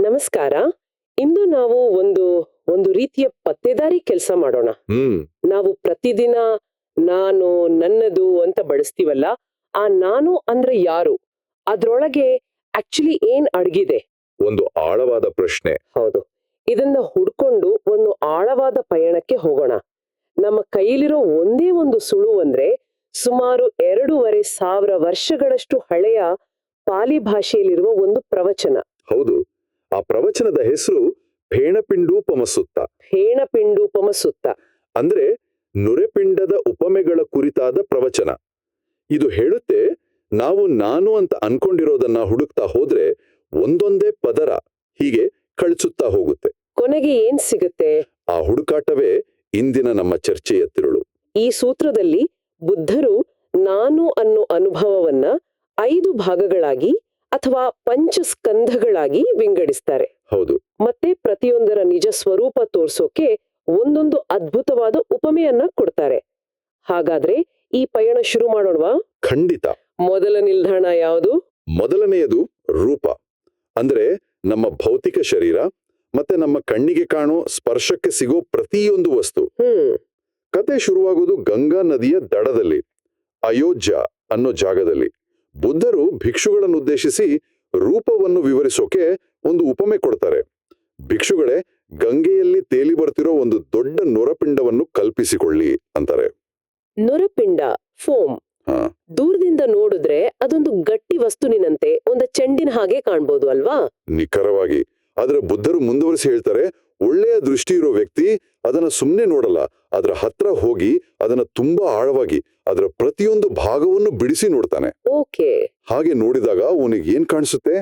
ನಮಸ್ಕಾರ. ಇಂದು ನಾವು ಒಂದು ಒಂದು ರೀತಿಯ ಪತ್ತೆದಾರಿ ಕೆಲಸ ಮಾಡೋಣ. ನಾವು ಪ್ರತಿದಿನ ನಾನು ನನ್ನದು ಅಂತ ಬಳಸ್ತೀವಲ್ಲ ಆ ನಾನು ಅಂದ್ರೆ ಯಾರು? ಅದ್ರೊಳಗೆ ಆಕ್ಚುಲಿ ಏನ್ ಅಡಗಿದೆ? ಒಂದು ಆಳವಾದ ಪ್ರಶ್ನೆ. ಹೌದು. ಇದನ್ನ ಹುಡ್ಕೊಂಡು ಒಂದು ಆಳವಾದ ಪಯಣಕ್ಕೆ ಹೋಗೋಣ. ನಮ್ಮ ಕೈಲಿರೋ ಒಂದೇ ಒಂದು ಸುಳು ಅಂದ್ರೆ ಸುಮಾರು ಎರಡೂವರೆ ಸಾವಿರ ವರ್ಷಗಳಷ್ಟು ಹಳೆಯ ಪಾಲಿ ಭಾಷೆಯಲ್ಲಿರುವ ಒಂದು ಪ್ರವಚನ. ಹೌದು. ಪ್ರವಚನದ ಹೆಸರು ಫೇಣಪಿಂಡೂಪಮಸುತ್ತ ಫೇಣಪಿಂಡೂಪಮ ಸುತ್ತ ಅಂದ್ರೆ ನುರೆಪಿಂಡದ ಉಪಮೆಗಳ ಕುರಿತಾದ ಪ್ರವಚನ. ಇದು ಹೇಳುತ್ತೆ ನಾವು ನಾನು ಅಂತ ಅನ್ಕೊಂಡಿರೋದನ್ನ ಹುಡುಕ್ತಾ ಹೋದ್ರೆ ಒಂದೊಂದೇ ಪದರ ಹೀಗೆ ಕಳಿಸುತ್ತಾ ಹೋಗುತ್ತೆ. ಕೊನೆಗೆ ಏನ್ ಸಿಗುತ್ತೆ? ಆ ಹುಡುಕಾಟವೇ ಇಂದಿನ ನಮ್ಮ ಚರ್ಚೆಯ ತಿರುಳು. ಈ ಸೂತ್ರದಲ್ಲಿ ಬುದ್ಧರು ನಾನು ಅನ್ನೋ ಅನುಭವವನ್ನ ಐದು ಭಾಗಗಳಾಗಿ ಅಥವಾ ಪಂಚಸ್ಕಂಧಗಳಾಗಿ ವಿಂಗಡಿಸ್ತಾರೆ. ಹೌದು. ಮತ್ತೆ ಪ್ರತಿಯೊಂದರ ನಿಜ ಸ್ವರೂಪ ತೋರ್ಸೋಕೆ ಒಂದೊಂದು ಅದ್ಭುತವಾದ ಉಪಮೆಯನ್ನ ಕೊಡ್ತಾರೆ. ಹಾಗಾದ್ರೆ ಈ ಪಯಣ ಶುರು ಮಾಡೋಣವಾ? ಖಂಡಿತ. ಮೊದಲ ನಿಲ್ದಾಣ ಯಾವುದು? ಮೊದಲನೆಯದು ರೂಪ. ಅಂದ್ರೆ ನಮ್ಮ ಭೌತಿಕ ಶರೀರ ಮತ್ತೆ ನಮ್ಮ ಕಣ್ಣಿಗೆ ಕಾಣೋ ಸ್ಪರ್ಶಕ್ಕೆ ಸಿಗೋ ಪ್ರತಿಯೊಂದು ವಸ್ತು. ಕತೆ ಶುರುವಾಗುವುದು ಗಂಗಾ ನದಿಯ ದಡದಲ್ಲಿ ಅಯೋಧ್ಯ ಅನ್ನೋ ಜಾಗದಲ್ಲಿ. ಬುದ್ಧರು ಭಿಕ್ಷುಗಳನ್ನುದ್ದೇಶಿಸಿ ರೂಪವನ್ನು ವಿವರಿಸೋಕೆ ಒಂದು ಉಪಮೆ ಕೊಡ್ತಾರೆ. ಭಿಕ್ಷುಗಳೇ ಗಂಗೆಯಲ್ಲಿ ತೇಲಿ ಬರ್ತಿರೋ ಒಂದು ದೊಡ್ಡ ನೊರಪಿಂಡವನ್ನು ಕಲ್ಪಿಸಿಕೊಳ್ಳಿ ಅಂತಾರೆ. ನೊರಪಿಂಡ ಫೋಮ್. ದೂರದಿಂದ ನೋಡಿದ್ರೆ ಅದೊಂದು ಗಟ್ಟಿ ವಸ್ತುವಿನಂತೆ ಒಂದು ಚೆಂಡಿನ ಹಾಗೆ ಕಾಣ್ಬೋದು ಅಲ್ವಾ? ನಿಖರವಾಗಿ. ಆದ್ರೆ ಬುದ್ಧರು ಮುಂದುವರಿಸಿ ಹೇಳ್ತಾರೆ ಒಳ್ಳೆಯ ದೃಷ್ಟಿ ಇರೋ ವ್ಯಕ್ತಿ ಅದನ್ನ ಸುಮ್ಮನೆ ನೋಡಲ್ಲ ಅದರ ಹತ್ರ ಹೋಗಿ ಅದನ್ನ ತುಂಬಾ ಆಳವಾಗಿ ಅದರ ಪ್ರತಿಯೊಂದು ಭಾಗವನ್ನು ಬಿಡಿಸಿ ನೋಡ್ತಾನೆ. ಓಕೆ. ಹಾಗೆ ನೋಡಿದಾಗ ಅವನಿಗೆ ಏನ್ ಕಾಣಿಸುತ್ತೆ?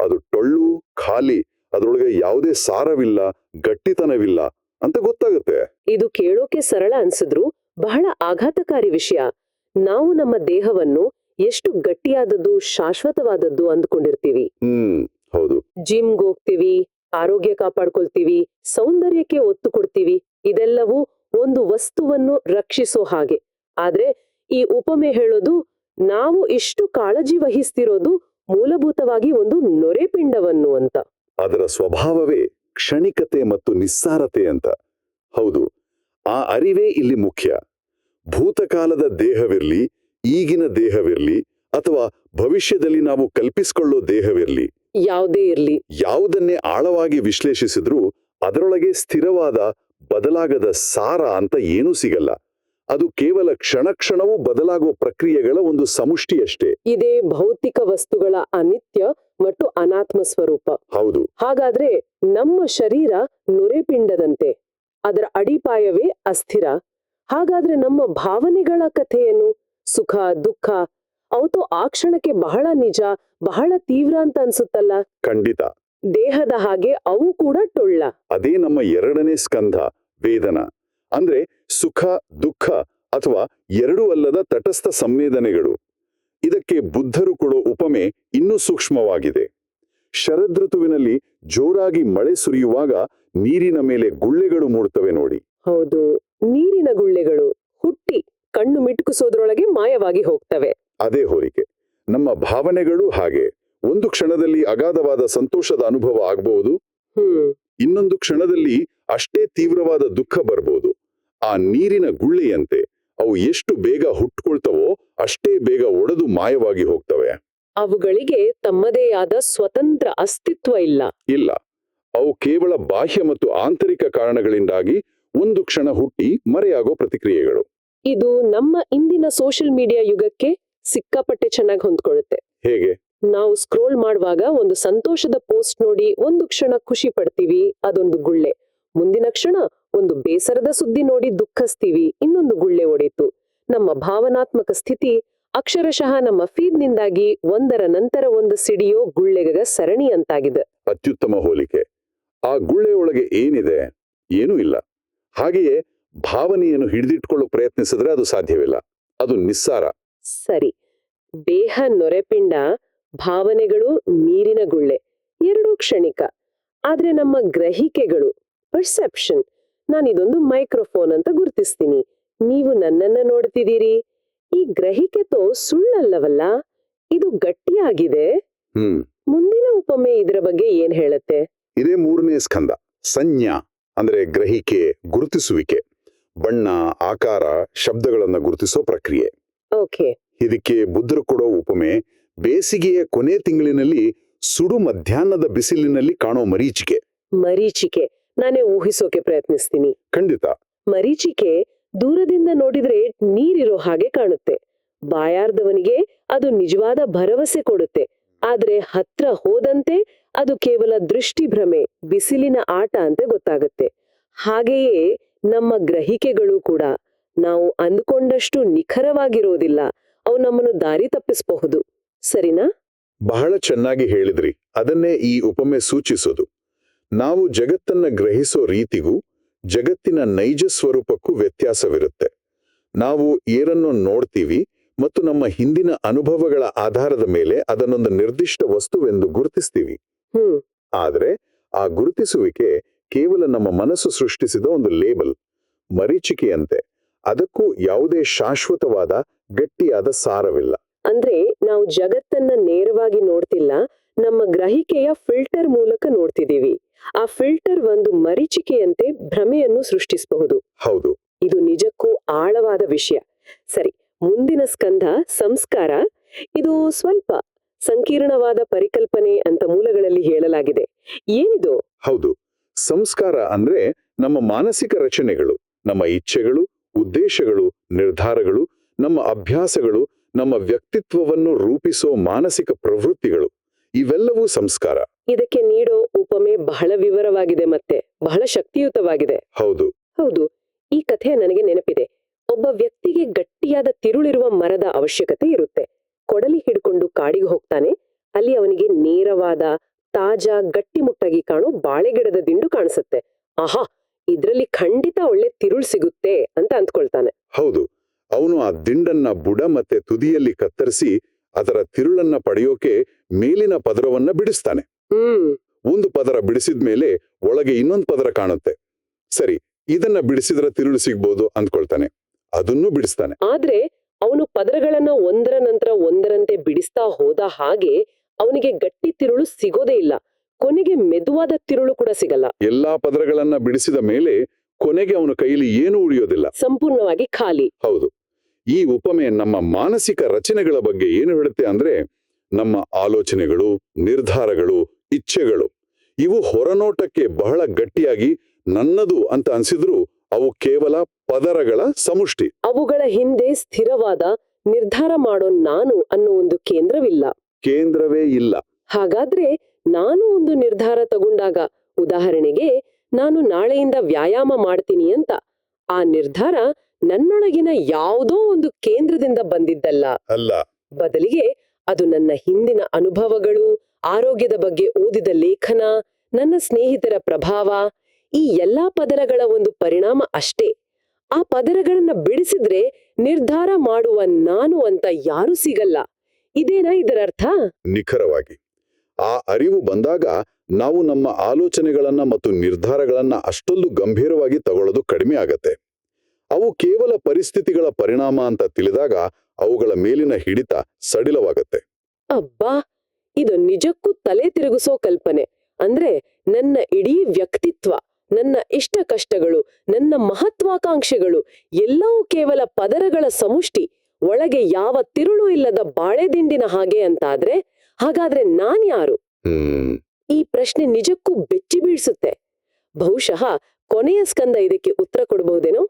ಅದು ಟೊಳ್ಳು ಖಾಲಿ ಅದರೊಳಗೆ ಯಾವುದೇ ಸಾರವಿಲ್ಲ ಗಟ್ಟಿತನವಿಲ್ಲ ಅಂತ ಗೊತ್ತಾಗುತ್ತೆ. ಇದು ಕೇಳೋಕೆ ಸರಳ ಅನ್ಸಿದ್ರು ಬಹಳ ಆಘಾತಕಾರಿ ವಿಷಯ. ನಾವು ನಮ್ಮ ದೇಹವನ್ನು ಎಷ್ಟು ಗಟ್ಟಿಯಾದದ್ದು ಶಾಶ್ವತವಾದದ್ದು ಅಂದ್ಕೊಂಡಿರ್ತೀವಿ. ಹ್ಮ್ ಹೌದು. ಜಿಮ್ಗೆ ಹೋಗ್ತೀವಿ ಆರೋಗ್ಯ ಕಾಪಾಡ್ಕೊಳ್ತೀವಿ ಸೌಂದರ್ಯಕ್ಕೆ ಒತ್ತು ಕೊಡ್ತೀವಿ ಇದೆಲ್ಲವೂ ಒಂದು ವಸ್ತುವನ್ನು ರಕ್ಷಿಸೋ ಹಾಗೆ. ಆದ್ರೆ ಈ ಉಪಮೆ ಹೇಳೋದು ನಾವು ಇಷ್ಟು ಕಾಳಜಿ ವಹಿಸ್ತಿರೋದು ಮೂಲಭೂತವಾಗಿ ಒಂದು ನೊರೆಪಿಂಡವನ್ನು ಅಂತ. ಅದರ ಸ್ವಭಾವವೇ ಕ್ಷಣಿಕತೆ ಮತ್ತು ನಿಸ್ಸಾರತೆ ಅಂತ. ಹೌದು ಆ ಅರಿವೇ ಇಲ್ಲಿ ಮುಖ್ಯ. ಭೂತಕಾಲದ ದೇಹವಿರ್ಲಿ ಈಗಿನ ದೇಹವಿರ್ಲಿ ಅಥವಾ ಭವಿಷ್ಯದಲ್ಲಿ ನಾವು ಕಲ್ಪಿಸಿಕೊಳ್ಳೋ ದೇಹವಿರ್ಲಿ. ಯಾವುದೇ ಇರ್ಲಿ. ಯಾವುದನ್ನೇ ಆಳವಾಗಿ ವಿಶ್ಲೇಷಿಸಿದ್ರೂ ಅದರೊಳಗೆ ಸ್ಥಿರವಾದ ಬದಲಾಗದ ಸಾರ ಅಂತ ಏನೂ ಸಿಗಲ್ಲ. ಅದು ಕೇವಲ ಕ್ಷಣ ಕ್ಷಣವೂ ಬದಲಾಗುವ ಪ್ರಕ್ರಿಯೆಗಳ ಒಂದು ಸಮುಷ್ಟಿಯಷ್ಟೇ. ಇದೇ ಭೌತಿಕ ವಸ್ತುಗಳ ಅನಿತ್ಯ ಮತ್ತು ಅನಾತ್ಮ ಸ್ವರೂಪ. ಹೌದು. ಹಾಗಾದ್ರೆ ನಮ್ಮ ಶರೀರ ನೊರೆಪಿಂಡದಂತೆ ಅದರ ಅಡಿಪಾಯವೇ ಅಸ್ಥಿರ. ಹಾಗಾದ್ರೆ ನಮ್ಮ ಭಾವನೆಗಳ ಕಥೆಯನ್ನು ಸುಖ ದುಃಖ ಅವತ್ತು ಆ ಕ್ಷಣಕ್ಕೆ ಬಹಳ ನಿಜ ಬಹಳ ತೀವ್ರ ಅಂತ ಅನ್ಸುತ್ತಲ್ಲ? ಖಂಡಿತ. ದೇಹದ ಹಾಗೆ ಅವು ಕೂಡ ಟೊಳ್ಳ. ಅದೇ ನಮ್ಮ ಎರಡನೇ ಸ್ಕಂಧ ವೇದನ. ಅಂದ್ರೆ ಸುಖ ದುಃಖ ಅಥವಾ ಎರಡೂ ಅಲ್ಲದ ತಟಸ್ಥ ಸಂವೇದನೆಗಳು. ಇದಕ್ಕೆ ಬುದ್ಧರು ಕೊಡೋ ಉಪಮೆ ಇನ್ನೂ ಸೂಕ್ಷ್ಮವಾಗಿದೆ. ಶರದೃತುವಿನಲ್ಲಿ ಜೋರಾಗಿ ಮಳೆ ಸುರಿಯುವಾಗ ನೀರಿನ ಮೇಲೆ ಗುಳ್ಳೆಗಳು ಮೂಡ್ತವೆ ನೋಡಿ. ಹೌದು ನೀರಿನ ಗುಳ್ಳೆಗಳು ಹುಟ್ಟಿ ಕಣ್ಣು ಮಿಟುಕಿಸೋದ್ರೊಳಗೆ ಮಾಯವಾಗಿ ಹೋಗ್ತವೆ. ಅದೇ ಹೋಲಿಕೆ. ನಮ್ಮ ಭಾವನೆಗಳು ಹಾಗೆ. ಒಂದು ಕ್ಷಣದಲ್ಲಿ ಅಗಾಧವಾದ ಸಂತೋಷದ ಅನುಭವ ಆಗಬಹುದು. ಇನ್ನೊಂದು ಕ್ಷಣದಲ್ಲಿ ಅಷ್ಟೇ ತೀವ್ರವಾದ ದುಃಖ ಬರಬಹುದು ಆ ನೀರಿನ ಗುಳ್ಳೆಯಂತೆ ಅವು ಎಷ್ಟು ಬೇಗ ಹುಟ್ಕೊಳ್ತವೋ ಅಷ್ಟೇ ಬೇಗ ಒಡೆದು ಮಾಯವಾಗಿ ಹೋಗ್ತವೆ. ಅವುಗಳಿಗೆ ತಮ್ಮದೇ ಆದ ಸ್ವತಂತ್ರ ಅಸ್ತಿತ್ವ ಇಲ್ಲ. ಇಲ್ಲ. ಅವು ಕೇವಲ ಬಾಹ್ಯ ಮತ್ತು ಆಂತರಿಕ ಕಾರಣಗಳಿಂದಾಗಿ ಒಂದು ಕ್ಷಣ ಹುಟ್ಟಿ ಮರೆಯಾಗೋ ಪ್ರತಿಕ್ರಿಯೆಗಳು. ಇದು ನಮ್ಮ ಇಂದಿನ ಸೋಷಿಯಲ್ ಮೀಡಿಯಾ ಯುಗಕ್ಕೆ ಸಿಕ್ಕಾಪಟ್ಟೆ ಚೆನ್ನಾಗಿ ಹೊಂದ್ಕೊಳ್ಳುತ್ತೆ. ಹೇಗೆ? ನಾವು ಸ್ಕ್ರೋಲ್ ಮಾಡುವಾಗ ಒಂದು ಸಂತೋಷದ ಪೋಸ್ಟ್ ನೋಡಿ ಒಂದು ಕ್ಷಣ ಖುಷಿ ಪಡ್ತೀವಿ ಅದೊಂದು ಗುಳ್ಳೆ. ಮುಂದಿನ ಕ್ಷಣ ಒಂದು ಬೇಸರದ ಸುದ್ದಿ ನೋಡಿ ದುಃಖಿಸ್ತೀವಿ ಇನ್ನೊಂದು ಗುಳ್ಳೆ ಒಡೆಯಿತು. ನಮ್ಮ ಭಾವನಾತ್ಮಕ ಸ್ಥಿತಿ ಅಕ್ಷರಶಃ ನಮ್ಮ ಫೀಡ್ನಿಂದಾಗಿ ಒಂದರ ನಂತರ ಒಂದು ಸಿಡಿಯೋ ಗುಳ್ಳೆಗ ಸರಣಿ ಅಂತಾಗಿದೆ. ಅತ್ಯುತ್ತಮ ಹೋಲಿಕೆ. ಆ ಗುಳ್ಳೆಯೊಳಗೆ ಏನಿದೆ? ಏನೂ ಇಲ್ಲ. ಹಾಗೆಯೇ ಭಾವನೆಯನ್ನು ಹಿಡಿದಿಟ್ಕೊಳ್ಳೋ ಪ್ರಯತ್ನಿಸಿದ್ರೆ ಅದು ಸಾಧ್ಯವಿಲ್ಲ. ಅದು ನಿಸ್ಸಾರ. ಸರಿ. ದೇಹ ನೊರೆಪಿಂಡ ಭಾವನೆಗಳು ನೀರಿನ ಗುಳ್ಳೆ. ಎರಡೂ ಕ್ಷಣಿಕ. ಆದ್ರೆ ನಮ್ಮ ಗ್ರಹಿಕೆಗಳು ಪರ್ಸೆಪ್ಷನ್ ನಾನಿದೊಂದು ಮೈಕ್ರೋಫೋನ್ ಅಂತ ಗುರುತಿಸ್ತೀನಿ. ನೀವು ನನ್ನನ್ನ ನೋಡ್ತಿದ್ದೀರಿ? ಈ ಗ್ರಹಿಕೆ ತೋ ಸುಳ್ಳಲ್ಲವಲ್ಲ? ಇದು ಗಟ್ಟಿಯಾಗಿದೆ? ಮುಂದಿನ ಉಪಮೆ ಇದರ ಬಗ್ಗೆ ಏನ್ ಹೇಳುತ್ತೆ? ಇದೇ ಮೂರನೇ ಸ್ಕಂದ. ಸಂಜ್ಞಾ ಅಂದ್ರೆ ಗ್ರಹಿಕೆ ಗುರುತಿಸುವಿಕೆ. ಬಣ್ಣ ಆಕಾರ ಶಬ್ದಗಳನ್ನ ಗುರುತಿಸೋ ಪ್ರಕ್ರಿಯೆ. ಓಕೆ. ಇದಕ್ಕೆ ಬುದ್ಧರು ಕೊಡೋ ಉಪಮೆ ಬೇಸಿಗೆಯ ಕೊನೆ ತಿಂಗಳಿನಲ್ಲಿ ಸುಡು ಮಧ್ಯಾಹ್ನದ ಬಿಸಿಲಿನಲ್ಲಿ ಕಾಣೋ ಮರೀಚಿಕೆ. ಮರೀಚಿಕೆ. ನಾನೇ ಊಹಿಸೋಕೆ ಪ್ರಯತ್ನಿಸ್ತೀನಿ. ಖಂಡಿತ. ಮರೀಚಿಕೆ ದೂರದಿಂದ ನೋಡಿದ್ರೆ ನೀರಿರೋ ಹಾಗೆ ಕಾಣುತ್ತೆ. ಬಾಯಾರ್ದವನಿಗೆ ಅದು ನಿಜವಾದ ಭರವಸೆ ಕೊಡುತ್ತೆ. ಆದ್ರೆ ಹತ್ರ ಹೋದಂತೆ ಅದು ಕೇವಲ ದೃಷ್ಟಿಭ್ರಮೆ ಬಿಸಿಲಿನ ಆಟ ಅಂತ ಗೊತ್ತಾಗುತ್ತೆ. ಹಾಗೆಯೇ ನಮ್ಮ ಗ್ರಹಿಕೆಗಳು ಕೂಡ. ನಾವು ಅಂದುಕೊಂಡಷ್ಟು ನಿಖರವಾಗಿರೋದಿಲ್ಲ. ಅವು ನಮ್ಮನ್ನು ದಾರಿ ತಪ್ಪಿಸಬಹುದು. ಸರಿನಾ? ಬಹಳ ಚೆನ್ನಾಗಿ ಹೇಳಿದ್ರಿ. ಅದನ್ನೇ ಈ ಉಪಮೆ ಸೂಚಿಸೋದು. ನಾವು ಜಗತ್ತನ್ನ ಗ್ರಹಿಸೋ ರೀತಿಗೂ ಜಗತ್ತಿನ ನೈಜ ಸ್ವರೂಪಕ್ಕೂ ವ್ಯತ್ಯಾಸವಿರುತ್ತೆ. ನಾವು ಏನನ್ನು ನೋಡ್ತೀವಿ ಮತ್ತು ನಮ್ಮ ಹಿಂದಿನ ಅನುಭವಗಳ ಆಧಾರದ ಮೇಲೆ ಅದನ್ನೊಂದು ನಿರ್ದಿಷ್ಟ ವಸ್ತುವೆಂದು ಗುರುತಿಸ್ತೀವಿ. ಆದರೆ ಆ ಗುರುತಿಸುವಿಕೆ ಕೇವಲ ನಮ್ಮ ಮನಸ್ಸು ಸೃಷ್ಟಿಸಿದ ಒಂದು ಲೇಬಲ್ ಮರೀಚಿಕೆಯಂತೆ. ಅದಕ್ಕೂ ಯಾವುದೇ ಶಾಶ್ವತವಾದ ಗಟ್ಟಿಯಾದ ಸಾರವಿಲ್ಲ. ಅಂದ್ರೆ ನಾವು ಜಗತ್ತನ್ನ ನೇರವಾಗಿ ನೋಡ್ತಿಲ್ಲ ನಮ್ಮ ಗ್ರಹಿಕೆಯ ಫಿಲ್ಟರ್ ಮೂಲಕ ನೋಡ್ತಿದೀವಿ ಆ ಫಿಲ್ಟರ್ ಒಂದು ಮರೀಚಿಕೆಯಂತೆ ಭ್ರಮೆಯನ್ನು ಸೃಷ್ಟಿಸಬಹುದು. ಹೌದು. ಇದು ನಿಜಕ್ಕೂ ಆಳವಾದ ವಿಷಯ. ಸರಿ ಮುಂದಿನ ಸ್ಕಂಧ ಸಂಸ್ಕಾರ. ಇದು ಸ್ವಲ್ಪ ಸಂಕೀರ್ಣವಾದ ಪರಿಕಲ್ಪನೆ ಅಂತ ಮೂಲಗಳಲ್ಲಿ ಹೇಳಲಾಗಿದೆ. ಏನಿದು? ಹೌದು. ಸಂಸ್ಕಾರ ಅಂದ್ರೆ ನಮ್ಮ ಮಾನಸಿಕ ರಚನೆಗಳು ನಮ್ಮ ಇಚ್ಛೆಗಳು ಉದ್ದೇಶಗಳು ನಿರ್ಧಾರಗಳು ನಮ್ಮ ಅಭ್ಯಾಸಗಳು ನಮ್ಮ ವ್ಯಕ್ತಿತ್ವವನ್ನು ರೂಪಿಸೋ ಮಾನಸಿಕ ಪ್ರವೃತ್ತಿಗಳು ಇವೆಲ್ಲವೂ ಸಂಸ್ಕಾರ. ಇದಕ್ಕೆ ನೀಡೋ ಉಪಮೆ ಬಹಳ ವಿವರವಾಗಿದೆ ಮತ್ತೆ ಬಹಳ ಶಕ್ತಿಯುತವಾಗಿದೆ. ಹೌದು. ಹೌದು ಈ ಕಥೆ ನನಗೆ ನೆನಪಿದೆ. ಒಬ್ಬ ವ್ಯಕ್ತಿಗೆ ಗಟ್ಟಿಯಾದ ತಿರುಳಿರುವ ಮರದ ಅವಶ್ಯಕತೆ ಇರುತ್ತೆ. ಕೊಡಲಿ ಹಿಡ್ಕೊಂಡು ಕಾಡಿಗೆ ಹೋಗ್ತಾನೆ ಅಲ್ಲಿ ಅವನಿಗೆ ನೇರವಾದ ತಾಜಾ ಗಟ್ಟಿಮುಟ್ಟಾಗಿ ಕಾಣೋ ಬಾಳೆಗಿಡದ ದಿಂಡು ಕಾಣಿಸುತ್ತೆ. ಆಹಾ ಇದ್ರಲ್ಲಿ ಖಂಡಿತ ಒಳ್ಳೆ ತಿರುಳು ಸಿಗುತ್ತೆ ಅಂತ ಅಂದ್ಕೊಳ್ತಾನೆ. ಹೌದು. ಅವನು ಆ ದಿಂಡನ್ನ ಬುಡ ಮತ್ತೆ ತುದಿಯಲ್ಲಿ ಕತ್ತರಿಸಿ ಅದರ ತಿರುಳನ್ನ ಪಡೆಯೋಕೆ ಮೇಲಿನ ಪದರವನ್ನ ಬಿಡಿಸ್ತಾನೆ. ಹ್ಮ್. ಒಂದು ಪದರ ಬಿಡಿಸಿದ ಮೇಲೆ ಒಳಗೆ ಇನ್ನೊಂದು ಪದರ ಕಾಣುತ್ತೆ. ಸರಿ ಇದನ್ನ ಬಿಡಿಸಿದ್ರ ತಿರುಳು ಸಿಗ್ಬೋದು ಅಂದ್ಕೊಳ್ತಾನೆ. ಅದನ್ನೂ ಬಿಡಿಸ್ತಾನೆ. ಆದ್ರೆ ಅವನು ಪದರಗಳನ್ನ ಒಂದರ ನಂತರ ಒಂದರಂತೆ ಬಿಡಿಸ್ತಾ ಹೋದ ಹಾಗೆ ಅವನಿಗೆ ಗಟ್ಟಿ ತಿರುಳು ಸಿಗೋದೇ ಇಲ್ಲ. ಕೊನೆಗೆ ಮೆದುವಾದ ತಿರುಳು ಕೂಡ ಸಿಗಲ್ಲ. ಎಲ್ಲಾ ಪದರಗಳನ್ನ ಬಿಡಿಸಿದ ಮೇಲೆ ಕೊನೆಗೆ ಅವನ ಕೈಯಲ್ಲಿ ಏನು ಉಳಿಯೋದಿಲ್ಲ. ಸಂಪೂರ್ಣವಾಗಿ ಖಾಲಿ. ಹೌದು. ಈ ಉಪಮೆ ನಮ್ಮ ಮಾನಸಿಕ ರಚನೆಗಳ ಬಗ್ಗೆ ಏನು ಹೇಳುತ್ತೆ ಅಂದ್ರೆ ನಮ್ಮ ಆಲೋಚನೆಗಳು ನಿರ್ಧಾರಗಳು ಇಚ್ಛೆಗಳು. ಇವು ಹೊರನೋಟಕ್ಕೆ ಬಹಳ ಗಟ್ಟಿಯಾಗಿ ನನ್ನದು ಅಂತ ಅನ್ಸಿದ್ರು ಅವು ಕೇವಲ ಪದರಗಳ ಸಮುಷ್ಟಿ. ಅವುಗಳ ಹಿಂದೆ ಸ್ಥಿರವಾದ ನಿರ್ಧಾರ ಮಾಡೋ ನಾನು ಅನ್ನೋ ಒಂದು ಕೇಂದ್ರವಿಲ್ಲ. ಕೇಂದ್ರವೇ ಇಲ್ಲ. ಹಾಗಾದ್ರೆ ನಾನು ಒಂದು ನಿರ್ಧಾರ ತಗೊಂಡಾಗ ಉದಾಹರಣೆಗೆ ನಾನು ನಾಳೆಯಿಂದ ವ್ಯಾಯಾಮ ಮಾಡ್ತೀನಿ ಅಂತ ಆ ನಿರ್ಧಾರ ನನ್ನೊಳಗಿನ ಯಾವುದೋ ಒಂದು ಕೇಂದ್ರದಿಂದ ಬಂದಿದ್ದಲ್ಲ. ಅಲ್ಲ. ಬದಲಿಗೆ ಅದು ನನ್ನ ಹಿಂದಿನ ಅನುಭವಗಳು ಆರೋಗ್ಯದ ಬಗ್ಗೆ ಓದಿದ ಲೇಖನ ನನ್ನ ಸ್ನೇಹಿತರ ಪ್ರಭಾವ ಈ ಎಲ್ಲಾ ಪದರಗಳ ಒಂದು ಪರಿಣಾಮ ಅಷ್ಟೇ. ಆ ಪದರಗಳನ್ನ ಬಿಡಿಸಿದ್ರೆ ನಿರ್ಧಾರ ಮಾಡುವ ನಾನು ಅಂತ ಯಾರು ಸಿಗಲ್ಲ. ಇದೇನಾ ಇದರ ಅರ್ಥ ನಿಖರವಾಗಿ. ಆ ಅರಿವು ಬಂದಾಗ ನಾವು ನಮ್ಮ ಆಲೋಚನೆಗಳನ್ನ ಮತ್ತು ನಿರ್ಧಾರಗಳನ್ನ ಅಷ್ಟೊಂದು ಗಂಭೀರವಾಗಿ ತಗೊಳ್ಳೋದು ಕಡಿಮೆ ಆಗತ್ತೆ. ಅವು ಕೇವಲ ಪರಿಸ್ಥಿತಿಗಳ ಪರಿಣಾಮ ಅಂತ ತಿಳಿದಾಗ ಅವುಗಳ ಮೇಲಿನ ಹಿಡಿತ ಸಡಿಲವಾಗತ್ತೆ. ಅಬ್ಬಾ! ಇದು ನಿಜಕ್ಕೂ ತಲೆ ತಿರುಗಿಸೋ ಕಲ್ಪನೆ. ಅಂದ್ರೆ ನನ್ನ ಇಡೀ ವ್ಯಕ್ತಿತ್ವ ನನ್ನ ಇಷ್ಟ ಕಷ್ಟಗಳು ನನ್ನ ಮಹತ್ವಾಕಾಂಕ್ಷೆಗಳು ಎಲ್ಲವೂ ಕೇವಲ ಪದರಗಳ ಸಮುಷ್ಟಿ ಒಳಗೆ ಯಾವ ತಿರುಳು ಇಲ್ಲದ ಬಾಳೆದಿಂಡಿನ ಹಾಗೆ ಅಂತಾದ್ರೆ ಹಾಗಾದ್ರೆ ನಾನ್ಯಾರು? ಹ್ಮ್. ಈ ಪ್ರಶ್ನೆ ನಿಜಕ್ಕೂ ಬೆಚ್ಚಿ ಬೀಳಿಸುತ್ತೆ. ಬಹುಶಃ ಕೊನೆಯ ಸ್ಕಂದ ಇದಕ್ಕೆ ಉತ್ತರ ಕೊಡಬಹುದೇನೋ?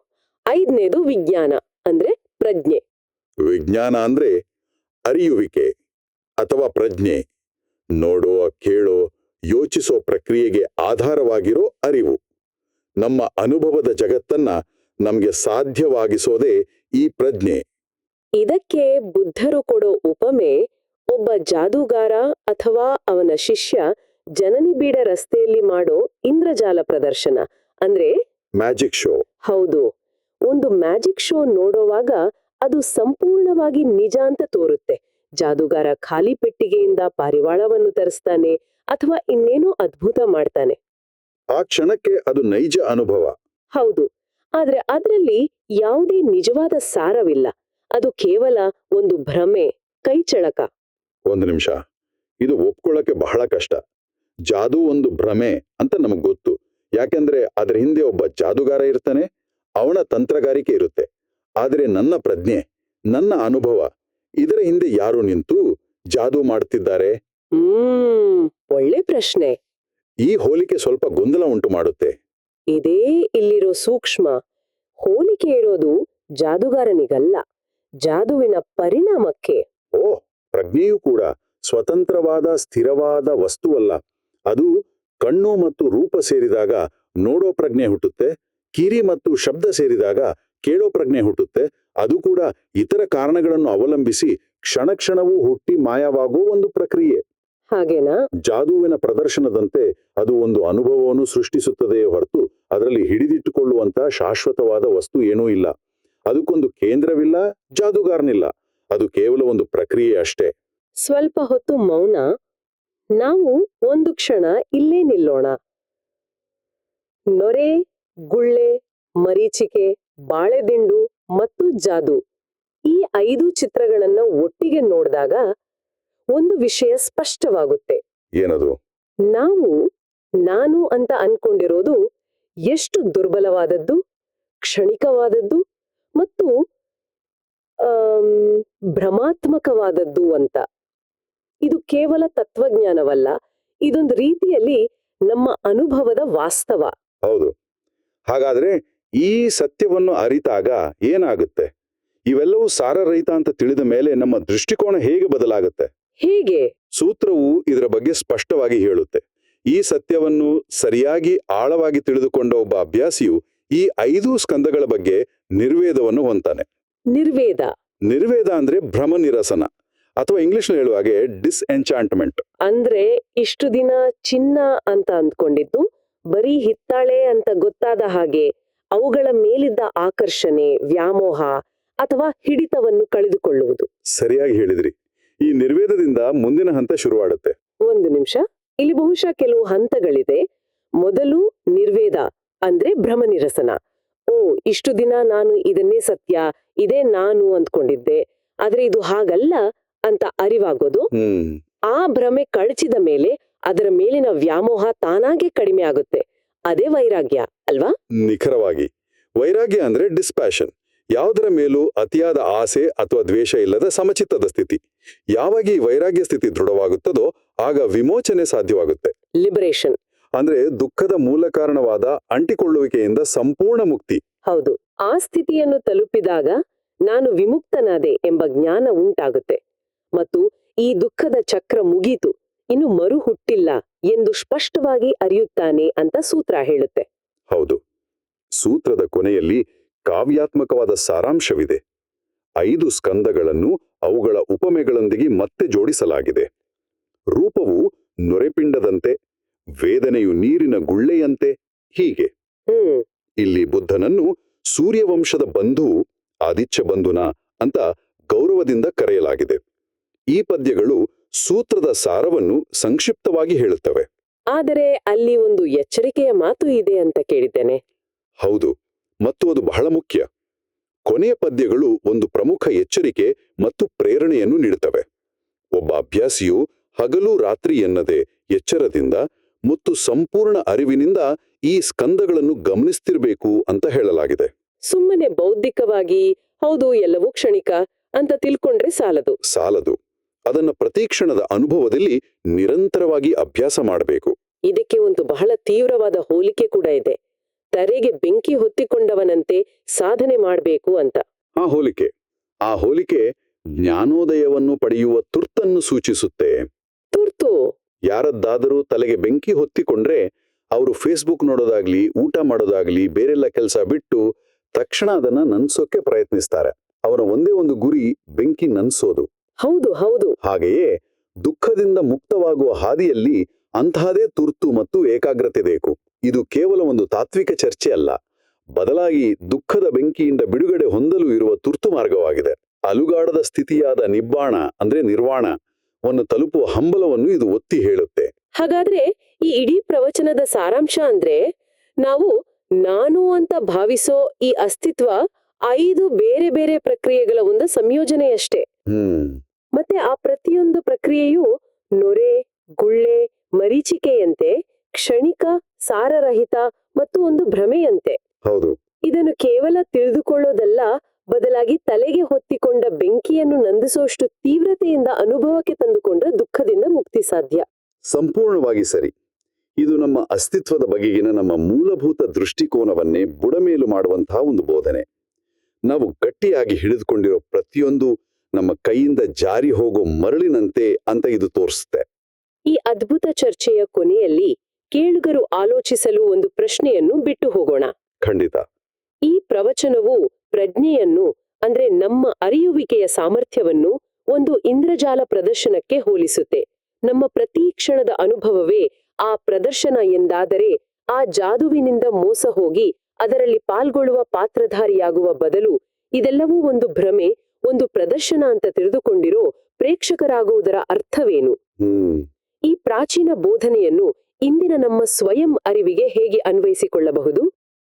ಐದನೇದು ವಿಜ್ಞಾನ ಅಂದ್ರೆ ಪ್ರಜ್ಞೆ. ವಿಜ್ಞಾನ ಅಂದ್ರೆ ಅರಿಯುವಿಕೆ ಅಥವಾ ಪ್ರಜ್ಞೆ. ನೋಡೋ ಕೇಳೋ ಯೋಚಿಸೋ ಪ್ರಕ್ರಿಯೆಗೆ ಆಧಾರವಾಗಿರೋ ಅರಿವು. ನಮ್ಮ ಅನುಭವದ ಜಗತ್ತನ್ನ ನಮ್ಗೆ ಸಾಧ್ಯವಾಗಿಸೋದೇ ಈ ಪ್ರಜ್ಞೆ. ಇದಕ್ಕೆ ಬುದ್ಧರು ಕೊಡೋ ಉಪಮೆ ಒಬ್ಬ ಜಾದೂಗಾರ ಅಥವಾ ಅವನ ಶಿಷ್ಯ ಜನನಿಬೀಡ ರಸ್ತೆಯಲ್ಲಿ ಮಾಡೋ ಇಂದ್ರಜಾಲ ಪ್ರದರ್ಶನ. ಅಂದ್ರೆ ಮ್ಯಾಜಿಕ್ ಶೋ ಹೌದು. ಒಂದು ಮ್ಯಾಜಿಕ್ ಶೋ ನೋಡೋವಾಗ ಅದು ಸಂಪೂರ್ಣವಾಗಿ ನಿಜ ಅಂತ ತೋರುತ್ತೆ. ಜಾದೂಗಾರ ಖಾಲಿ ಪೆಟ್ಟಿಗೆಯಿಂದ ಪಾರಿವಾಳವನ್ನು ತರಿಸ್ತಾನೆ ಅಥವಾ ಇನ್ನೇನೋ ಅದ್ಭುತ ಮಾಡ್ತಾನೆ. ಆ ಕ್ಷಣಕ್ಕೆ ಅದು ನೈಜ ಅನುಭವ. ಹೌದು. ಆದ್ರೆ ಅದರಲ್ಲಿ ಯಾವುದೇ ನಿಜವಾದ ಸಾರವಿಲ್ಲ. ಅದು ಕೇವಲ ಒಂದು ಭ್ರಮೆ ಕೈಚಳಕ. ಒಂದು ನಿಮಿಷ. ಇದು ಒಪ್ಕೊಳ್ಳಕ್ಕೆ ಬಹಳ ಕಷ್ಟ. ಜಾದೂ ಒಂದು ಭ್ರಮೆ ಅಂತ ನಮಗ್ ಗೊತ್ತು. ಯಾಕೆಂದ್ರೆ ಅದರ ಹಿಂದೆ ಒಬ್ಬ ಜಾದುಗಾರ ಇರ್ತಾನೆ ಅವನ ತಂತ್ರಗಾರಿಕೆ ಇರುತ್ತೆ. ಆದರೆ ನನ್ನ ಪ್ರಜ್ಞೆ ನನ್ನ ಅನುಭವ ಇದರ ಹಿಂದೆ ಯಾರು ನಿಂತು ಜಾದೂ ಮಾಡ್ತಿದ್ದಾರೆ? ಒಳ್ಳೆ ಪ್ರಶ್ನೆ. ಈ ಹೋಲಿಕೆ ಸ್ವಲ್ಪ ಗೊಂದಲ ಉಂಟು ಮಾಡುತ್ತೆ. ಇದೇ ಇಲ್ಲಿರೋ ಸೂಕ್ಷ್ಮ. ಹೋಲಿಕೆ ಇರೋದು ಜಾದುಗಾರನಿಗಲ್ಲ ಜಾದುವಿನ ಪರಿಣಾಮಕ್ಕೆ. ಓ ಪ್ರಜ್ಞೆಯೂ ಕೂಡ ಸ್ವತಂತ್ರವಾದ ಸ್ಥಿರವಾದ ವಸ್ತುವಲ್ಲ. ಅದು ಕಣ್ಣು ಮತ್ತು ರೂಪ ಸೇರಿದಾಗ ನೋಡೋ ಪ್ರಜ್ಞೆ ಹುಟ್ಟುತ್ತೆ ಕಿರಿ ಮತ್ತು ಶಬ್ದ ಸೇರಿದಾಗ ಕೇಳೋ ಪ್ರಜ್ಞೆ ಹುಟ್ಟುತ್ತೆ ಅದು ಕೂಡ ಇತರ ಕಾರಣಗಳನ್ನು ಅವಲಂಬಿಸಿ ಕ್ಷಣ ಕ್ಷಣವೂ ಹುಟ್ಟಿ ಮಾಯವಾಗೋ ಒಂದು ಪ್ರಕ್ರಿಯೆ. ಹಾಗೇನಾ? ಜಾದುವಿನ ಪ್ರದರ್ಶನದಂತೆ ಅದು ಒಂದು ಅನುಭವವನ್ನು ಸೃಷ್ಟಿಸುತ್ತದೆಯೇ ಹೊರತು ಅದರಲ್ಲಿ ಹಿಡಿದಿಟ್ಟುಕೊಳ್ಳುವಂತ ಶಾಶ್ವತವಾದ ವಸ್ತು ಏನೂ ಇಲ್ಲ. ಅದಕ್ಕೊಂದು ಕೇಂದ್ರವಿಲ್ಲ ಜಾದುಗಾರನಿಲ್ಲ. ಅದು ಕೇವಲ ಒಂದು ಪ್ರಕ್ರಿಯೆ ಅಷ್ಟೇ. ಸ್ವಲ್ಪ ಹೊತ್ತು ಮೌನ ನಾವು ಒಂದು ಕ್ಷಣ ಇಲ್ಲೇ ನಿಲ್ಲೋಣ. ನೊರೆ ಗುಳ್ಳೆ ಮರೀಚಿಕೆ ಬಾಳೆದಿಂಡು ಮತ್ತು ಜಾದು ಈ ಐದು ಚಿತ್ರಗಳನ್ನ ಒಟ್ಟಿಗೆ ನೋಡಿದಾಗ ಒಂದು ವಿಷಯ ಸ್ಪಷ್ಟವಾಗುತ್ತೆ. ಏನದು? ನಾವು ನಾನು ಅಂತ ಅನ್ಕೊಂಡಿರೋದು ಎಷ್ಟು ದುರ್ಬಲವಾದದ್ದು ಕ್ಷಣಿಕವಾದದ್ದು ಮತ್ತು ಭ್ರಮಾತ್ಮಕವಾದದ್ದು ಅಂತ. ಇದು ಕೇವಲ ತತ್ವಜ್ಞಾನವಲ್ಲ ಇದೊಂದು ರೀತಿಯಲ್ಲಿ ನಮ್ಮ ಅನುಭವದ ವಾಸ್ತವ. ಹೌದು. ಹಾಗಾದ್ರೆ ಈ ಸತ್ಯವನ್ನು ಅರಿತಾಗ ಏನಾಗುತ್ತೆ? ಇವೆಲ್ಲವೂ ಸಾರರಹಿತ ಅಂತ ತಿಳಿದ ಮೇಲೆ ನಮ್ಮ ದೃಷ್ಟಿಕೋನ ಹೇಗೆ ಬದಲಾಗುತ್ತೆ? ಹೇಗೆ? ಸೂತ್ರವು ಇದರ ಬಗ್ಗೆ ಸ್ಪಷ್ಟವಾಗಿ ಹೇಳುತ್ತೆ. ಈ ಸತ್ಯವನ್ನು ಸರಿಯಾಗಿ ಆಳವಾಗಿ ತಿಳಿದುಕೊಂಡ ಒಬ್ಬ ಅಭ್ಯಾಸಿಯು ಈ ಐದು ಸ್ಕಂದಗಳ ಬಗ್ಗೆ ನಿರ್ವೇದವನ್ನು ಹೊಂತಾನೆ ನಿರ್ವೇದ. ನಿರ್ವೇದ ಅಂದ್ರೆ ಭ್ರಮ ನಿರಸನ ಅಥವಾ ಇಂಗ್ಲಿಷ್ ಹೇಳುವ ಹಾಗೆ ಡಿಸ್ಎನ್ಚಾಂಟ್ಮೆಂಟ್ ಅಂದ್ರೆ ಇಷ್ಟು ದಿನ ಚಿನ್ನ ಅಂತ ಅಂದ್ಕೊಂಡಿದ್ದು ಬರೀ ಹಿತ್ತಾಳೆ ಅಂತ ಗೊತ್ತಾದ ಹಾಗೆ ಅವುಗಳ ಮೇಲಿದ್ದ ಆಕರ್ಷಣೆ ವ್ಯಾಮೋಹ ಅಥವಾ ಹಿಡಿತವನ್ನು ಕಳೆದುಕೊಳ್ಳುವುದು. ಸರಿಯಾಗಿ ಹೇಳಿದ್ರಿ. ಈ ನಿರ್ವೇದದಿಂದ ಮುಂದಿನ ಹಂತ ಶುರುವಾಡುತ್ತೆ ಒಂದು ನಿಮಿಷ. ಇಲ್ಲಿ ಬಹುಶಃ ಕೆಲವು ಹಂತಗಳಿದೆ. ಮೊದಲು ನಿರ್ವೇದ ಅಂದ್ರೆ ಭ್ರಮ ನಿರಸನ ಓ ಇಷ್ಟು ದಿನ ನಾನು ಇದನ್ನೇ ಸತ್ಯ ಇದೇ ನಾನು ಅಂದ್ಕೊಂಡಿದ್ದೆ. ಆದ್ರೆ ಇದು ಹಾಗಲ್ಲ. ಅಂತ ಅರಿವಾಗೋದು ಆ ಭ್ರಮೆ ಕಳಚಿದ ಮೇಲೆ ಅದರ ಮೇಲಿನ ವ್ಯಾಮೋಹ ತಾನಾಗೆ ಕಡಿಮೆ ಆಗುತ್ತೆ. ಅದೇ ವೈರಾಗ್ಯ ಅಲ್ವಾ? ನಿಖರವಾಗಿ. ವೈರಾಗ್ಯ ಅಂದ್ರೆ ಡಿಸ್ಪ್ಯಾಷನ್ ಯಾವುದರ ಮೇಲೂ ಅತಿಯಾದ ಆಸೆ ಅಥವಾ ದ್ವೇಷ ಇಲ್ಲದ ಸಮಚಿತ್ತದ ಸ್ಥಿತಿ. ಯಾವಾಗ ಈ ವೈರಾಗ್ಯ ಸ್ಥಿತಿ ದೃಢವಾಗುತ್ತದೋ ಆಗ ವಿಮೋಚನೆ ಸಾಧ್ಯವಾಗುತ್ತೆ. ಲಿಬರೇಷನ್ ಅಂದ್ರೆ ದುಃಖದ ಮೂಲ ಕಾರಣವಾದ ಅಂಟಿಕೊಳ್ಳುವಿಕೆಯಿಂದ ಸಂಪೂರ್ಣ ಮುಕ್ತಿ. ಹೌದು. ಆ ಸ್ಥಿತಿಯನ್ನು ತಲುಪಿದಾಗ ನಾನು ವಿಮುಕ್ತನಾದೆ ಎಂಬ ಜ್ಞಾನ ಉಂಟಾಗುತ್ತೆ. ಮತ್ತು ಈ ದುಃಖದ ಚಕ್ರ ಮುಗೀತು. ಇನ್ನು ಮರು ಹುಟ್ಟಿಲ್ಲ ಎಂದು ಸ್ಪಷ್ಟವಾಗಿ ಅರಿಯುತ್ತಾನೆ ಅಂತ ಸೂತ್ರ ಹೇಳುತ್ತೆ. ಹೌದು. ಸೂತ್ರದ ಕೊನೆಯಲ್ಲಿ ಕಾವ್ಯಾತ್ಮಕವಾದ ಸಾರಾಂಶವಿದೆ. ಐದು ಸ್ಕಂದಗಳನ್ನು ಅವುಗಳ ಉಪಮೆಗಳೊಂದಿಗೆ ಮತ್ತೆ ಜೋಡಿಸಲಾಗಿದೆ. ರೂಪವು ನೊರೆಪಿಂಡದಂತೆ ವೇದನೆಯು ನೀರಿನ ಗುಳ್ಳೆಯಂತೆ ಹೀಗೆ. ಇಲ್ಲಿ ಬುದ್ಧನನ್ನು ಸೂರ್ಯವಂಶದ ಬಂಧು ಆದಿತ್ಯ ಬಂಧುನ ಅಂತ ಗೌರವದಿಂದ ಕರೆಯಲಾಗಿದೆ. ಈ ಪದ್ಯಗಳು ಸೂತ್ರದ ಸಾರವನ್ನು ಸಂಕ್ಷಿಪ್ತವಾಗಿ ಹೇಳುತ್ತವೆ. ಆದರೆ ಅಲ್ಲಿ ಒಂದು ಎಚ್ಚರಿಕೆಯ ಮಾತು ಇದೆ ಅಂತ ಕೇಳಿದ್ದೇನೆ. ಹೌದು ಮತ್ತು ಅದು ಬಹಳ ಮುಖ್ಯ. ಕೊನೆಯ ಪದ್ಯಗಳು ಒಂದು ಪ್ರಮುಖ ಎಚ್ಚರಿಕೆ ಮತ್ತು ಪ್ರೇರಣೆಯನ್ನು ನೀಡುತ್ತವೆ. ಒಬ್ಬ ಅಭ್ಯಾಸಿಯು ಹಗಲು ರಾತ್ರಿ ಎನ್ನದೆ ಎಚ್ಚರದಿಂದ ಮತ್ತು ಸಂಪೂರ್ಣ ಅರಿವಿನಿಂದ ಈ ಸ್ಕಂದಗಳನ್ನು ಗಮನಿಸ್ತಿರ್ಬೇಕು ಅಂತ ಹೇಳಲಾಗಿದೆ. ಸುಮ್ಮನೆ ಬೌದ್ಧಿಕವಾಗಿ ಹೌದು ಎಲ್ಲವೂ ಕ್ಷಣಿಕ ಅಂತ ತಿಳ್ಕೊಂಡ್ರೆ ಸಾಲದು. ಸಾಲದು. ಅದನ್ನ ಪ್ರತೀಕ್ಷಣದ ಅನುಭವದಲ್ಲಿ ನಿರಂತರವಾಗಿ ಅಭ್ಯಾಸ ಮಾಡಬೇಕು. ಇದಕ್ಕೆ ಒಂದು ಬಹಳ ತೀವ್ರವಾದ ಹೋಲಿಕೆ ಕೂಡ ಇದೆ. ತರೆಗೆ ಬೆಂಕಿ ಹೊತ್ತಿಕೊಂಡವನಂತೆ ಸಾಧನೆ ಮಾಡಬೇಕು ಅಂತ. ಆ ಹೋಲಿಕೆ ಆ ಹೋಲಿಕೆ ಜ್ಞಾನೋದಯವನ್ನು ಪಡೆಯುವ ತುರ್ತನ್ನು ಸೂಚಿಸುತ್ತೆ. ತುರ್ತು. ಯಾರದ್ದಾದರೂ ತಲೆಗೆ ಬೆಂಕಿ ಹೊತ್ತಿಕೊಂಡ್ರೆ ಅವರು ಫೇಸ್ಬುಕ್ ನೋಡೋದಾಗ್ಲಿ ಊಟ ಮಾಡೋದಾಗ್ಲಿ ಬೇರೆಲ್ಲ ಕೆಲಸ ಬಿಟ್ಟು ತಕ್ಷಣ ಅದನ್ನ ನನ್ಸೋಕೆ ಪ್ರಯತ್ನಿಸ್ತಾರೆ. ಅವರ ಒಂದೇ ಒಂದು ಗುರಿ ಬೆಂಕಿ ನನ್ಸೋದು. ಹೌದು ಹೌದು. ಹಾಗೆಯೇ ದುಃಖದಿಂದ ಮುಕ್ತವಾಗುವ ಹಾದಿಯಲ್ಲಿ ಅಂತಹದೇ ತುರ್ತು ಮತ್ತು ಏಕಾಗ್ರತೆ ಬೇಕು. ಇದು ಕೇವಲ ಒಂದು ತಾತ್ವಿಕ ಚರ್ಚೆ ಅಲ್ಲ. ಬದಲಾಗಿ ದುಃಖದ ಬೆಂಕಿಯಿಂದ ಬಿಡುಗಡೆ ಹೊಂದಲು ಇರುವ ತುರ್ತು ಮಾರ್ಗವಾಗಿದೆ. ಅಲುಗಾಡದ ಸ್ಥಿತಿಯಾದ ನಿಬ್ಬಾಣ ಅಂದ್ರೆ ನಿರ್ವಾಣ ವನ್ನು ತಲುಪುವ ಹಂಬಲವನ್ನು ಇದು ಒತ್ತಿ ಹೇಳುತ್ತೆ. ಹಾಗಾದ್ರೆ ಈ ಇಡೀ ಪ್ರವಚನದ ಸಾರಾಂಶ ಅಂದ್ರೆ ನಾವು ನಾನು ಅಂತ ಭಾವಿಸೋ ಈ ಅಸ್ತಿತ್ವ ಐದು ಬೇರೆ ಬೇರೆ ಪ್ರಕ್ರಿಯೆಗಳ ಒಂದು ಸಂಯೋಜನೆಯಷ್ಟೇ. ಹ್ಮ್. ಮತ್ತೆ ಆ ಪ್ರತಿಯೊಂದು ಪ್ರಕ್ರಿಯೆಯು ನೊರೆ ಗುಳ್ಳೆ ಮರೀಚಿಕೆಯಂತೆ ಕ್ಷಣಿಕ ಸಾರರಹಿತ ಮತ್ತು ಒಂದು ಭ್ರಮೆಯಂತೆ. ಹೌದು. ಇದನ್ನು ಕೇವಲ ತಿಳಿದುಕೊಳ್ಳೋದಲ್ಲ ಬದಲಾಗಿ ತಲೆಗೆ ಹೊತ್ತಿಕೊಂಡ ಬೆಂಕಿಯನ್ನು ನಂದಿಸುವಷ್ಟು ತೀವ್ರತೆಯಿಂದ ಅನುಭವಕ್ಕೆ ತಂದುಕೊಂಡ್ರೆ ದುಃಖದಿಂದ ಮುಕ್ತಿ ಸಾಧ್ಯ. ಸಂಪೂರ್ಣವಾಗಿ ಸರಿ. ಇದು ನಮ್ಮ ಅಸ್ತಿತ್ವದ ಬಗೆಗಿನ ನಮ್ಮ ಮೂಲಭೂತ ದೃಷ್ಟಿಕೋನವನ್ನೇ ಬುಡಮೇಲು ಮಾಡುವಂತಹ ಒಂದು ಬೋಧನೆ. ನಾವು ಗಟ್ಟಿಯಾಗಿ ಹಿಡಿದುಕೊಂಡಿರೋ ಪ್ರತಿಯೊಂದು ನಮ್ಮ ಕೈಯಿಂದ ಜಾರಿ ಹೋಗೋ ಮರಳಿನಂತೆ ಅಂತ ಇದು ತೋರಿಸುತ್ತೆ. ಈ ಅದ್ಭುತ ಚರ್ಚೆಯ ಕೊನೆಯಲ್ಲಿ ಕೇಳುಗರು ಆಲೋಚಿಸಲು ಒಂದು ಪ್ರಶ್ನೆಯನ್ನು ಬಿಟ್ಟು ಹೋಗೋಣ. ಖಂಡಿತ. ಈ ಪ್ರವಚನವು ಪ್ರಜ್ಞೆಯನ್ನು ಅಂದ್ರೆ ನಮ್ಮ ಅರಿಯುವಿಕೆಯ ಸಾಮರ್ಥ್ಯವನ್ನು ಒಂದು ಇಂದ್ರಜಾಲ ಪ್ರದರ್ಶನಕ್ಕೆ ಹೋಲಿಸುತ್ತೆ. ನಮ್ಮ ಪ್ರತಿ ಕ್ಷಣದ ಅನುಭವವೇ ಆ ಪ್ರದರ್ಶನ ಎಂದಾದರೆ ಆ ಜಾದುವಿನಿಂದ ಮೋಸ ಹೋಗಿ ಅದರಲ್ಲಿ ಪಾಲ್ಗೊಳ್ಳುವ ಪಾತ್ರಧಾರಿಯಾಗುವ ಬದಲು ಇದೆಲ್ಲವೂ ಒಂದು ಭ್ರಮೆ ಒಂದು ಪ್ರದರ್ಶನ ಅಂತ ತಿಳಿದುಕೊಂಡಿರೋ ಪ್ರೇಕ್ಷಕರಾಗುವುದರ ಅರ್ಥವೇನು? ಈ ಪ್ರಾಚೀನ ಬೋಧನೆಯನ್ನು ಇಂದಿನ ನಮ್ಮ ಸ್ವಯಂ ಅರಿವಿಗೆ ಹೇಗೆ ಅನ್ವಯಿಸಿಕೊಳ್ಳಬಹುದು?